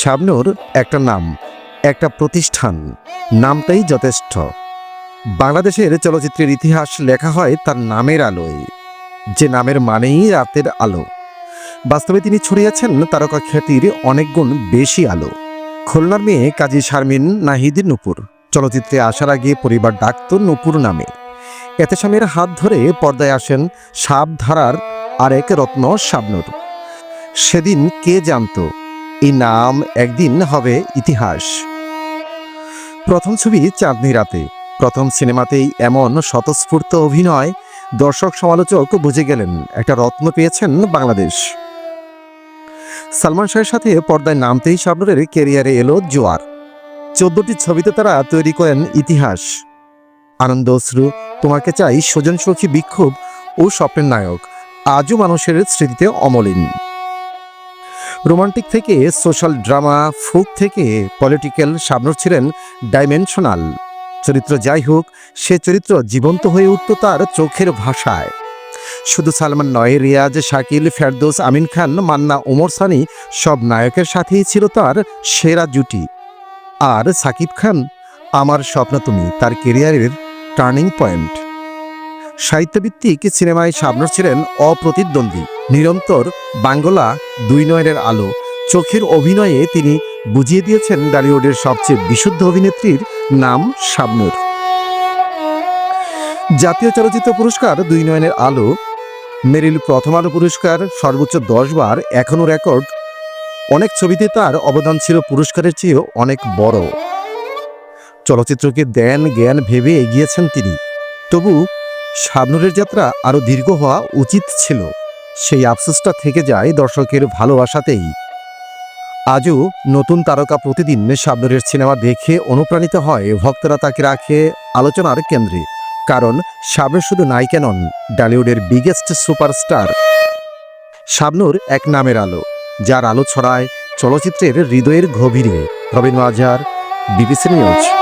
শাবনুর একটা নাম, একটা প্রতিষ্ঠান, নামটাই যথেষ্ট। বাংলাদেশের চলচ্চিত্রের ইতিহাস লেখা হয় তার নামের আলোয়। যে নামের মানেই রাতের আলো। বাস্তবে তিনি ছড়িয়েছেন তারকা খ্যাতির অনেক গুণ বেশি আলো। খুলনার মেয়ে কাজী শারমিন নাহিদ নুপুর চলচ্চিত্রে আসার আগে পরিবার ডাকত নুপুর নামে। এতে স্বামীর হাত ধরে পর্দায় আসেন সাবধারার আরেক রত্ন শাবনুর। সেদিন কে জানতো এই নাম একদিন হবে ইতিহাস। প্রথম ছবি চাঁদনি রাতে। প্রথম সিনেমাতেই এমন স্বতঃস্ফূর্ত অভিনয় দর্শক সমালোচক বুঝে গেলেন, একটা রত্ন পেয়েছেন বাংলাদেশ। সালমান শাহের সাথে পর্দায় নামতেই শাবনুরের কেরিয়ারে এলো জোয়ার। চোদ্দটি ছবিতে তারা তৈরি করেন ইতিহাস। আনন্দ অশ্রু, তোমাকে চাই সজন সখী বিক্ষোভ ও স্বপ্নের নায়ক। আজও মানুষের স্মৃতিতে অমলিন। রোমান্টিক থেকে সোশ্যাল ড্রামা ফুক থেকে পলিটিক্যাল শাবনুর ছিলেন ডাইমেনশনাল। চরিত্র যাই হোক, সে চরিত্র জীবন্ত হয়ে উঠত তার চোখের ভাষায়। শুধু সালমান নয়, রিয়াজ, শাকিল, ফেরদৌস, আমিন খান, মান্না, ওমর সানি সব নায়কের সাথেই ছিল তার সেরা জুটি। আর সাকিব খান, আমার স্বপ্ন তুমি তার কেরিয়ারের টার্নিং পয়েন্ট। সাহিত্যভিত্তিক সিনেমায় শাবনুর ছিলেন অপ্রতিদ্বন্দ্বী। নিরন্তর বাঙ্গলা দুই নয়নের আলো। চোখের অভিনয়ে তিনি বুঝিয়ে দিয়েছেন ডালিউডের সবচেয়ে বিশুদ্ধ অভিনেত্রীর নাম শাবনুর। জাতীয় চলচ্চিত্র পুরস্কার দুই নয়নের আলো, মেরিল প্রথম আলো পুরস্কার, সর্বোচ্চ দশ বার, এখনও রেকর্ড। অনেক ছবিতে তার অবদান ছিল পুরস্কারের চেয়েও অনেক বড়। চলচ্চিত্রকে দেন জ্ঞান ভেবে এগিয়েছেন তিনি। তবু শাবনুরের যাত্রা আরও দীর্ঘ হওয়া উচিত ছিল। সেই আফসোসটা থেকে যায় দর্শকের ভালোবাসাতেই। আজও নতুন তারকা প্রতিদিন শাবনুরের সিনেমা দেখে অনুপ্রাণিত হয়, ভক্তরা তাকে রাখে আলোচনার কেন্দ্রে। কারণ শাবনুর শুধু নায়িকা নন, ডালিউডের বিগেস্ট সুপারস্টার শাবনুর এক নামের আলো, যার আলো ছড়ায় চলচ্চিত্রের হৃদয়ের গভীরে। Rabindra Azhar BBC news.